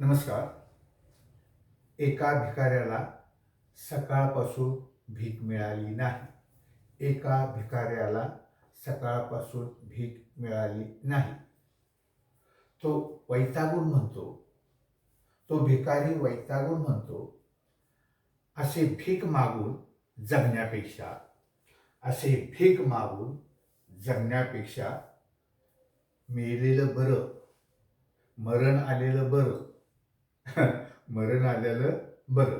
नमस्कार. एका भिकाऱ्याला सकाळपासून भीक मिळाली नाही. एका भिकाऱ्याला सकाळपासून भीक मिळाली नाही. तो वैतागून म्हणतो तो भिकारी वैतागून म्हणतो असे भीक मागून जगण्यापेक्षा असे भीक मागून जगण्यापेक्षा मेलेलं बरं मरण आलेलं बरं मरण आलेलं बरं.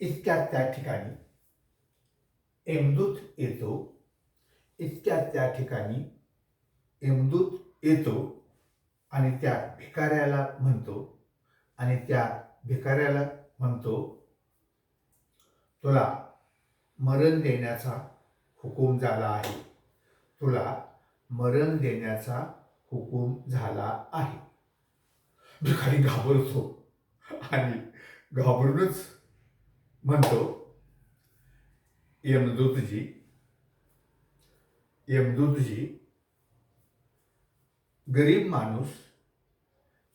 इतक्यात त्या ठिकाणी एमदूत येतो. इतक्यात त्या ठिकाणी एमदूत येतो आणि त्या भिकाऱ्याला म्हणतो आणि त्या भिकाऱ्याला म्हणतो तुला मरण देण्याचा हुकूम झाला आहे. तुला मरण देण्याचा हुकूम झाला आहे. म्हणजे भिकारी घाबरतो. आणि घाबरूनच म्हणतो यमदूतजी यमदूतजी गरीब माणूस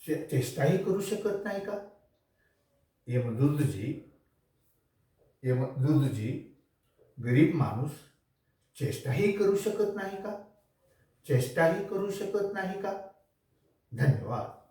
चेष्टाही करू शकत नाही का? यमदूतजी यमदूतजी गरीब माणूस चेष्टाही करू शकत नाही का? चेष्टाही करू शकत नाही का? धन्यवाद.